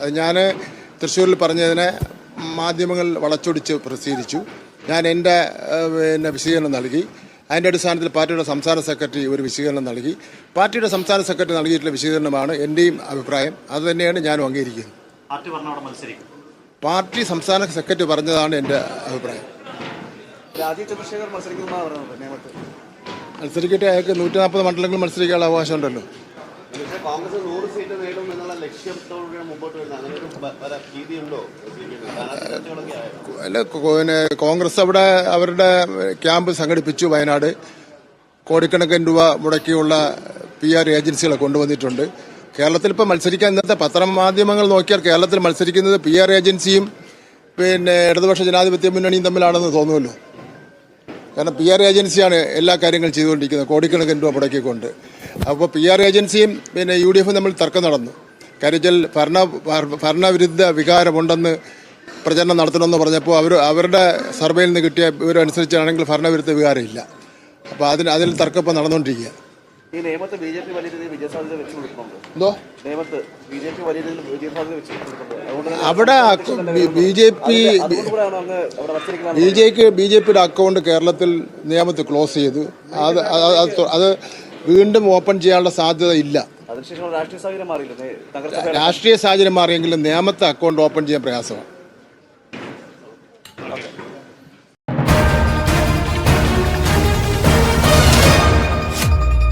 അത് ഞാൻ തൃശ്ശൂരിൽ പറഞ്ഞതിനെ മാധ്യമങ്ങൾ വളച്ചൊടിച്ച് പ്രസിദ്ധീകരിച്ചു. ഞാൻ എന്റെ പിന്നെ വിശദീകരണം നൽകി. അതിന്റെ അടിസ്ഥാനത്തിൽ പാർട്ടിയുടെ സംസ്ഥാന സെക്രട്ടറി ഒരു വിശദീകരണം നൽകി. പാർട്ടിയുടെ സംസ്ഥാന സെക്രട്ടറി നൽകിയിട്ടുള്ള വിശദീകരണമാണ് എന്റെയും അഭിപ്രായം. അത് തന്നെയാണ് ഞാനും അംഗീകരിക്കുന്നത്. പാർട്ടി സംസ്ഥാന സെക്രട്ടറി പറഞ്ഞതാണ് എന്റെ അഭിപ്രായം. മത്സരിക്കട്ടെ അയാൾക്ക് നൂറ്റി നാൽപ്പത് മണ്ഡലങ്ങളിൽ മത്സരിക്കാനുള്ള അവകാശമുണ്ടല്ലോ. കോൺഗ്രസ് നൂറ് സീറ്റ് നേടും എന്നുള്ള ലക്ഷ്യത്തോടെ മുമ്പോട്ട് വരുന്നത് അങ്ങനെ ഒരു ബ- വര- ഭീതിയുണ്ടോ സ്ഥാനാർത്ഥി ചർച്ചകളൊക്കെ അല്ല പിന്നെ കോൺഗ്രസ് അവിടെ അവരുടെ ക്യാമ്പ് സംഘടിപ്പിച്ചു വയനാട്. കോടിക്കണക്കിന് രൂപ മുടക്കിയുള്ള പി ആർ ഏജൻസികളെ കൊണ്ടുവന്നിട്ടുണ്ട്. കേരളത്തിൽ ഇപ്പോൾ മത്സരിക്കാൻ ഇന്നത്തെ പത്രമാധ്യമങ്ങൾ നോക്കിയാൽ കേരളത്തിൽ മത്സരിക്കുന്നത് പി ആർ ഏജൻസിയും പിന്നെ ഇടതുപക്ഷ ജനാധിപത്യ മുന്നണിയും തമ്മിലാണെന്ന് തോന്നുമല്ലോ. കാരണം പി ആർ ഏജൻസിയാണ് എല്ലാ കാര്യങ്ങളും ചെയ്തുകൊണ്ടിരിക്കുന്നത്. കോടിക്കണക്കിന് രൂപ മുടക്കിക്കൊണ്ട്. അപ്പോൾ പി ആർ ഏജൻസിയും പിന്നെ യു ഡി എഫും തമ്മിൽ തർക്കം നടന്നു. കരുതൽ ഭരണ ഭരണവിരുദ്ധ വികാരമുണ്ടെന്ന് പ്രചരണം നടത്തണമെന്ന് പറഞ്ഞപ്പോൾ അവർ അവരുടെ സർവേയിൽ നിന്ന് കിട്ടിയ വിവരം അനുസരിച്ചാണെങ്കിൽ ഭരണവിരുദ്ധ വികാരമില്ല. അപ്പോൾ അതിന് അതിൽ തർക്കം ഇപ്പോൾ നടന്നുകൊണ്ടിരിക്കുക ഈ നേമത്ത് ബി ജെ പി വലിയ രീതിയിൽ വിജയസാധ്യത വെച്ച് കൊടുക്കുന്നുണ്ട്. എന്തോ? ബി ജെ പി വലിയ രീതിയിൽ വിജയസാധ്യത വെച്ച് കൊടുക്കുന്നുണ്ട്. അവിടെ B J P B J P B J പിയുടെ അക്കൗണ്ട് കേരളത്തിൽ നിയമത്തിൽ ക്ലോസ് ചെയ്തു. അത് അത് വീണ്ടും ഓപ്പൺ ചെയ്യാനുള്ള സാധ്യത ഇല്ല. രാഷ്ട്രീയ സാഹചര്യം മാറിയെങ്കിലും നിയമത്തെ അക്കൗണ്ട് ഓപ്പൺ ചെയ്യാൻ പ്രയാസമാണ്.